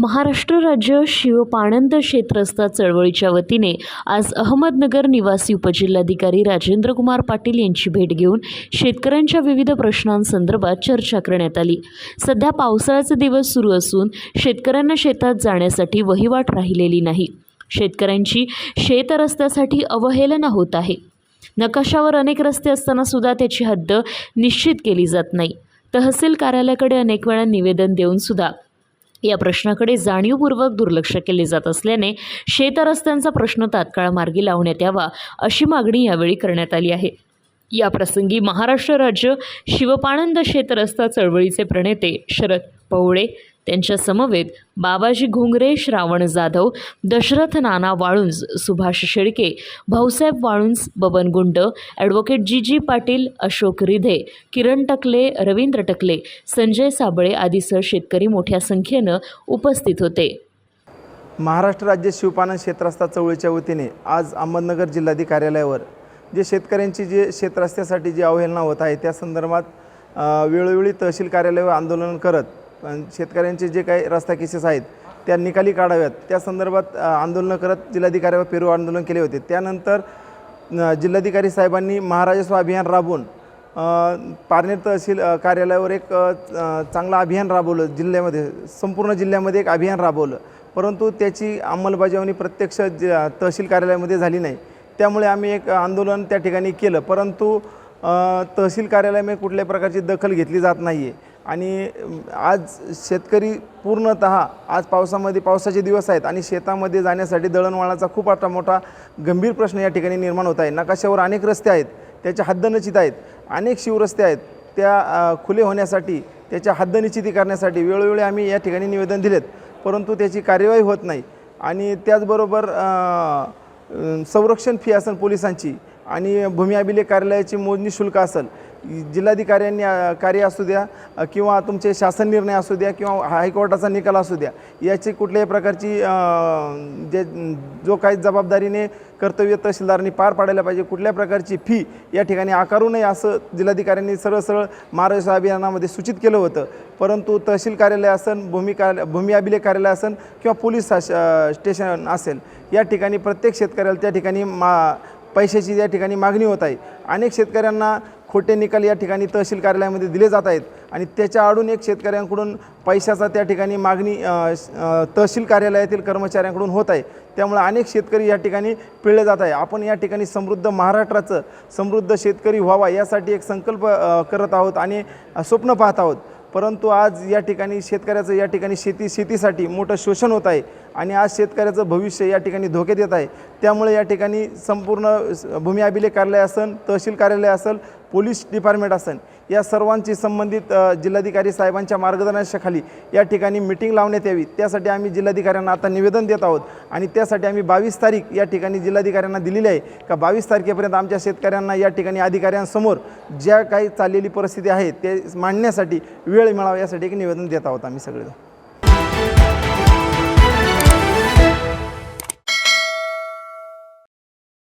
महाराष्ट्र राज्य शिवपाणंद शेतरस्ता चळवळीच्या वतीने आज अहमदनगर निवासी उपजिल्हाधिकारी राजेंद्र कुमार पाटील यांची भेट घेऊन शेतकऱ्यांच्या विविध प्रश्नांसंदर्भात चर्चा करण्यात आली. सध्या पावसाळ्याचे दिवस सुरू असून शेतकऱ्यांना शेतात जाण्यासाठी वहिवाट राहिलेली नाही. शेतकऱ्यांची शेतरस्त्यासाठी अवहेलना होत आहे. नकाशावर अनेक रस्ते असताना सुद्धा त्याची हद्द निश्चित केली जात नाही. तहसील कार्यालयाकडे अनेक वेळा निवेदन देऊन सुद्धा या प्रश्नाकडे जाणीवपूर्वक दुर्लक्ष केले जात असल्याने शेतरस्त्यांचा प्रश्न तात्काळ मार्गी लावण्यात यावा अशी मागणी यावेळी करण्यात आली आहे. या प्रसंगी महाराष्ट्र राज्य शिवपानंद शेतरस्ता चळवळीचे प्रणेते शरद पवळे त्यांच्या समवेत बाबाजी घुंगरे श्रावण जाधव दशरथ नाना Walunj Subhash Shelke Bhausaheb Walunj Baban Gund advocate G G Patil Ashok Ridhe Kiran Takle Ravindra Takle Sanjay Sable आदीसह शेतकरी मोठ्या संख्येनं उपस्थित होते. महाराष्ट्र राज्य शिवपालन क्षेत्रस्ता चळवळीच्या वतीने आज अहमदनगर जिल्हाधिकारी कार्यालयावर जे शेतकऱ्यांची जे क्षेत्रस्त्यासाठी जी अवहेलना होत आहे त्या संदर्भात वेळोवेळी तहसील कार्यालयावर आंदोलन करत शेतकऱ्यांचे जे काही रस्ता केसेस आहेत त्या निकाली काढाव्यात. त्या संदर्भात आंदोलनं करत जिल्हाधिकाऱ्यावर पेरू आंदोलन केले होते. त्यानंतर जिल्हाधिकारी साहेबांनी महाराजस्व अभियान राबवून पारनेर तहसील कार्यालयावर एक चांगलं अभियान राबवलं जिल्ह्यामध्ये. संपूर्ण जिल्ह्यामध्ये एक अभियान राबवलं. परंतु त्याची अंमलबजावणी प्रत्यक्ष ज तहसील कार्यालयामध्ये झाली नाही. त्यामुळे आम्ही एक आंदोलन त्या ठिकाणी केलं. परंतु तहसील कार्यालयामध्ये कुठल्याही प्रकारची दखल घेतली जात नाही आहे आणि आज शेतकरी पूर्णतः आज पावसामध्ये पावसाचे दिवस आहेत आणि शेतामध्ये जाण्यासाठी दळणवळणाचा खूप आता मोठा गंभीर प्रश्न या ठिकाणी निर्माण होत आहे. नकाशावर अनेक रस्ते आहेत त्याच्या हद्दनिश्चित आहेत अनेक शिवरस्ते आहेत. त्या खुले होण्यासाठी त्याच्या हद्दनिश्चिती करण्यासाठी वेळोवेळी आम्ही या ठिकाणी निवेदन दिलेत परंतु त्याची कार्यवाही होत नाही. आणि त्याचबरोबर संरक्षण फी असेल पोलिसांची आणि भूमी अभिलेख कार्यालयाची मोजणी शुल्क असेल. जिल्हाधिकाऱ्यांनी कार्य असू द्या किंवा तुमचे शासन निर्णय असू द्या किंवा हायकोर्टाचा निकाल असू द्या याची कुठल्याही प्रकारची जे जो काही जबाबदारीने कर्तव्य तहसीलदारांनी पार पाडायला पाहिजे कुठल्या प्रकारची फी या ठिकाणी आकारू नये असं जिल्हाधिकाऱ्यांनी सरळ सरळ महाराष्ट्र अभियानामध्ये सूचित केलं होतं. परंतु तहसील कार्यालय असेल भूमी कार्य भूमी अभिलेख कार्यालय असेल किंवा पोलीस स्टेशन असेल या ठिकाणी प्रत्येक शेतकऱ्याला त्या ठिकाणी मा पैशाची या ठिकाणी मागणी होत आहे. अनेक शेतकऱ्यांना खोटे निकाल या ठिकाणी तहसील कार्यालयामध्ये दिले जात आहेत आणि त्याच्या आडून एक शेतकऱ्यांकडून पैशाचा त्या ठिकाणी मागणी तहसील कार्यालयातील कर्मचाऱ्यांकडून होत आहे. त्यामुळे अनेक शेतकरी या ठिकाणी पिळले जात आहे. आपण या ठिकाणी समृद्ध महाराष्ट्राचं समृद्ध शेतकरी व्हावा यासाठी एक संकल्प करत आहोत आणि स्वप्न पाहत आहोत. परंतु आज या ठिकाणी शेतकऱ्याचं या ठिकाणी शेती शेतीसाठी मोठं शोषण होत आहे. आणि आज शेतकऱ्याचं भविष्य या ठिकाणी धोक्यात येत आहे. त्यामुळे या ठिकाणी संपूर्ण भूमी अभिलेख कार्यालय असेल तहसील कार्यालय असेल पोलीस डिपार्टमेंट असेल या सर्वांची संबंधित जिल्हाधिकारी साहेबांच्या मार्गदर्शनाखाली या ठिकाणी मिटिंग लावण्यात यावी. त्यासाठी आम्ही जिल्हाधिकाऱ्यांना आता निवेदन देत आहोत आणि त्यासाठी आम्ही बावीस तारीख या ठिकाणी जिल्हाधिकाऱ्यांना दिलेली आहे का बावीस तारखेपर्यंत आमच्या शेतकऱ्यांना या ठिकाणी अधिकाऱ्यांसमोर ज्या काही चाललेली परिस्थिती आहे ते मांडण्यासाठी वेळ मिळावा यासाठी एक निवेदन देत आहोत आम्ही सगळे